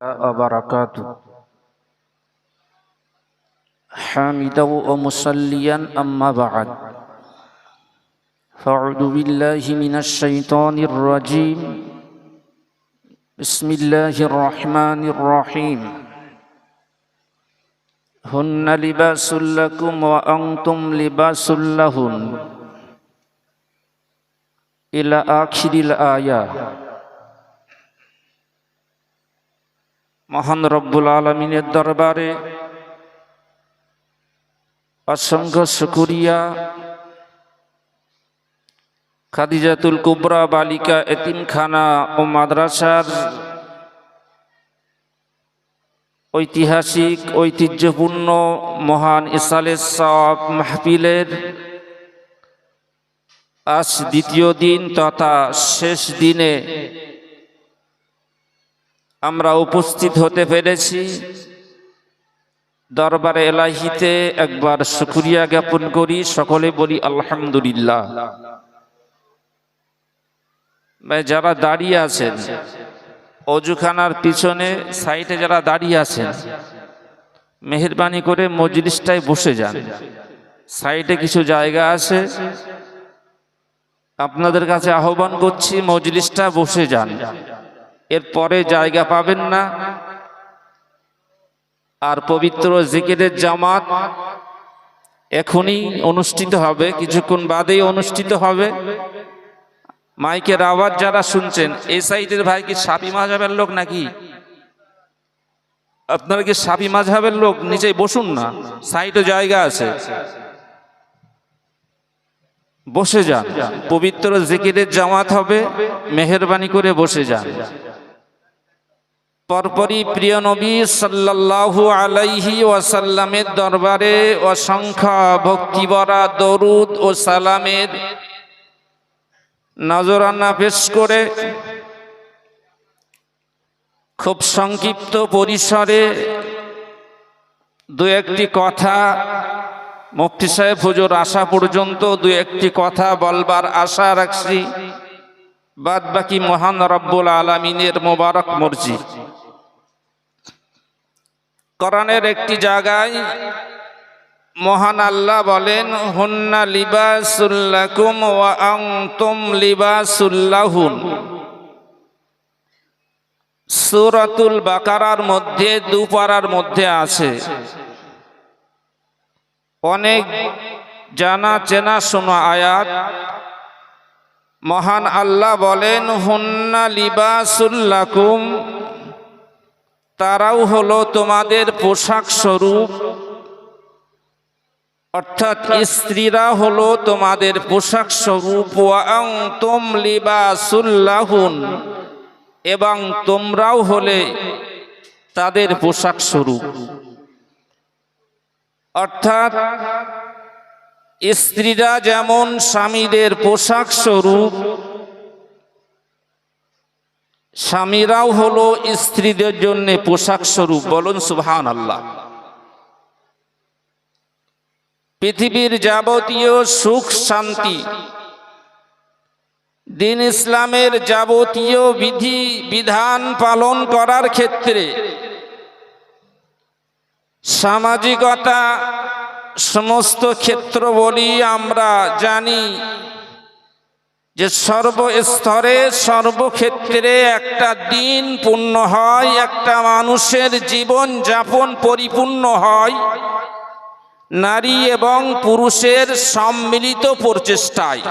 وبركاته حامدا ومصليا أما بعد فأعوذ بالله من الشيطان الرجيم بسم الله الرحمن الرحيم هن لباس لكم وأنتم لباس لهن إلى آخر الآية মহান রব্বুল আলমিনের দরবারে অসংখ্য শুকুরিয়া। খাদিজাতুল কুবরা, বালিকা, এতিমখানা ও মাদ্রাসার ঐতিহাসিক, ঐতিহ্যপূর্ণ, মহান ইসালে সব মাহফিলের আজ দ্বিতীয় দিন তথা শেষ দিনে আমরা উপস্থিত হতে পেরেছি। দরবারে এলাহিতে একবার শুক্রিয়া জ্ঞাপন করি, সকলে বলি আলহামদুলিল্লাহ। যারা দাঁড়িয়ে আছেন, অজুখানার পিছনে সাইটে যারা দাঁড়িয়ে আছেন, মেহরবানি করে মজলিসটায় বসে যান। সাইডে কিছু জায়গা আছে। আপনাদের কাছে আহ্বান করছি, মজলিসটা বসে যান। এরপরে জায়গা পাবেন না। আর পবিত্র জিকিরের জামাত এখনই অনুষ্ঠিত হবে, কিছুক্ষণ বাদেই অনুষ্ঠিত হবে। মাইকের আওয়াজ যারা শুনছেন, এই সাইডের ভাই কি সাপি মাঝাবের লোক নাকি? আপনারা কি সাপি মাঝাবের লোক? নিচে বসুন না, সাইডে জায়গা আছে। বসে যান, পবিত্র জিকিরের জামাত হবে, মেহরবানি করে বসে যান। পরপরই প্রিয় নবী সাল্লাল্লাহু আলাইহি ওয়াসাল্লামের দরবারে অসংখ্য ভক্তিবরা দরুদ ও সালামের নজরানা পেশ করে খুব সংক্ষিপ্ত পরিসরে দু একটি কথা মুফতি সাহেব হুজুর আসা পর্যন্ত দু একটি কথা বলবার আশা রাখছি। বাদ বাকি মহান রব্বুল আলমিনের মোবারক মসজিদ কোরআনের একটি জায়গায় মহান আল্লাহ বলেন, হুন্না লিবাসুল্লাকুম ওয়া আনতুম লিবাসুল্লাহুন সূরাতুল বাকারার মধ্যে দুপারার মধ্যে আছে। অনেক জানা চেনা শোনা আয়াত মহান আল্লাহ বলেন, হুন্না লিবাসুল্লাকুম তারাও হলো তোমাদের পোশাক স্বরূপ। অর্থাৎ স্ত্রীরা হলো তোমাদের পোশাক স্বরূপ। তোম লিবাসুল্লাহুন এবং তোমরাও হলে তাদের পোশাক স্বরূপ। অর্থাৎ স্ত্রীরা যেমন স্বামীদের পোশাক স্বরূপ, স্বামীরাও হলো স্ত্রীদের জন্য পোশাক স্বরূপ। বলুন সুহান আল্লাহ পৃথিবীর যাবতীয় সুখ শান্তি, দিন ইসলামের যাবতীয় বিধি বিধান পালন করার ক্ষেত্রে সামাজিকতা সমস্ত ক্ষেত্র বলি আমরা জানি যে সর্বস্তরে, সর্বক্ষেত্রে একটা দিন পূর্ণ হয়, একটা মানুষের জীবন যাপন পরিপূর্ণ হয়। নারী এবং পুরুষের সম্মিলিত প্রচেষ্টায়।